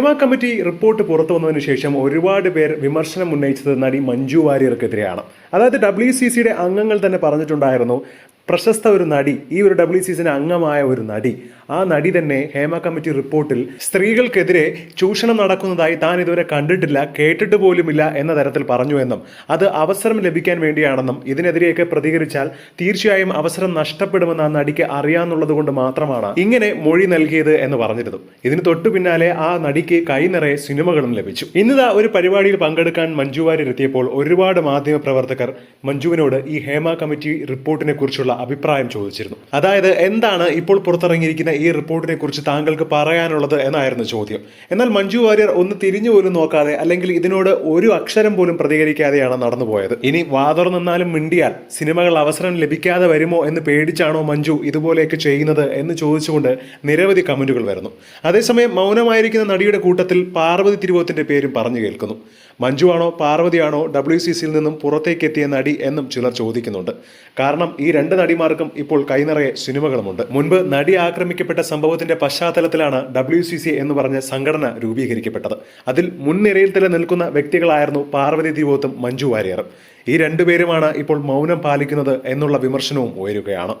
Hema committee report പുറത്തു വന്നതിന് ശേഷം ഒരുപാട് പേർ വിമർശനം ഉന്നയിച്ചത് നടി മഞ്ജു വാര്യർക്കെതിരെയാണ്. അതായത് ഡബ്ല്യു സി സിയുടെ അംഗങ്ങൾ തന്നെ പറഞ്ഞിട്ടുണ്ടായിരുന്നു പ്രശസ്ത ഒരു നടി ഈ ഒരു ഡബ്ല്യു സി സിന് അംഗമായ ഒരു നടി. ആ നടി തന്നെ ഹേമ കമ്മിറ്റി റിപ്പോർട്ടിൽ സ്ത്രീകൾക്കെതിരെ ചൂഷണം നടക്കുന്നതായി താൻ ഇതുവരെ കണ്ടിട്ടില്ല കേട്ടിട്ട് പോലുമില്ല എന്ന തരത്തിൽ പറഞ്ഞു എന്നും. അത് അവസരം ലഭിക്കാൻ വേണ്ടിയാണെന്നും ഇതിനെതിരെയൊക്കെ പ്രതികരിച്ചാൽ തീർച്ചയായും അവസരം നഷ്ടപ്പെടുമെന്ന് ആ നടിക്ക് അറിയാന്നുള്ളത് കൊണ്ട് മാത്രമാണ് ഇങ്ങനെ മൊഴി നൽകിയത് എന്ന് പറഞ്ഞിരുന്നു ഇതിന് തൊട്ടു പിന്നാലെ ആ നടിക്ക് കൈ നിറയെ സിനിമകളും ലഭിച്ചു. ഇന്നിതാ ഒരു പരിപാടിയിൽ പങ്കെടുക്കാൻ മഞ്ജു വാര്യർ എത്തിയപ്പോൾ ഒരുപാട് മാധ്യമ പ്രവർത്തകർ മഞ്ജുവിനോട് ഈ ഹേമ കമ്മിറ്റി റിപ്പോർട്ടിനെ കുറിച്ചുള്ള അഭിപ്രായം ചോദിച്ചിരുന്നു. അതായത് എന്താണ് ഇപ്പോൾ പുറത്തിറങ്ങിയിരിക്കുന്ന ഈ റിപ്പോർട്ടിനെ കുറിച്ച് താങ്കൾക്ക് പറയാനുള്ളത് എന്നായിരുന്നു ചോദ്യം. എന്നാൽ മഞ്ജു വാര്യർ ഒന്ന് തിരിഞ്ഞു പോലും നോക്കാതെ അല്ലെങ്കിൽ ഇതിനോട് ഒരു അക്ഷരം പോലും പ്രതികരിക്കാതെയാണ് നടന്നുപോയത് ഇനി വാതർ നിന്നാലും മിണ്ടിയാൽ സിനിമകൾ അവസരം ലഭിക്കാതെ വരുമോ എന്ന് പേടിച്ചാണോ മഞ്ജു ഇതുപോലെയൊക്കെ ചെയ്യുന്നത് എന്ന് ചോദിച്ചുകൊണ്ട് നിരവധി കമന്റുകൾ വരുന്നു. അതേസമയം മൗനമായിരിക്കുന്ന നടിയുടെ കൂട്ടത്തിൽ പാർവതി തിരുവോത്തിന്റെ പേരും പറഞ്ഞു കേൾക്കുന്നു. മഞ്ജു ആണോ പാർവതിയാണോ ഡബ്ല്യു സി സിയിൽ നിന്നും പുറത്തേക്ക് എത്തിയ നടി എന്നും ചിലർ ചോദിക്കുന്നുണ്ട്. കാരണം ഈ രണ്ട് നടിമാർക്കും ഇപ്പോൾ കൈനിറയെ സിനിമകളുമുണ്ട്. മുൻപ് നടി ആക്രമിക്കപ്പെട്ട സംഭവത്തിന്റെ പശ്ചാത്തലത്തിലാണ് ഡബ്ല്യു സി സി എന്ന് പറഞ്ഞ സംഘടന രൂപീകരിക്കപ്പെട്ടത്. അതിൽ മുൻനിരയിൽ തന്നെ നിൽക്കുന്ന വ്യക്തികളായിരുന്നു പാർവതി ദിവോത്തും മഞ്ജു വാര്യറും ഈ രണ്ടുപേരുമാണ് ഇപ്പോൾ മൗനം പാലിക്കുന്നത് എന്നുള്ള വിമർശനവും ഉയരുകയാണ്.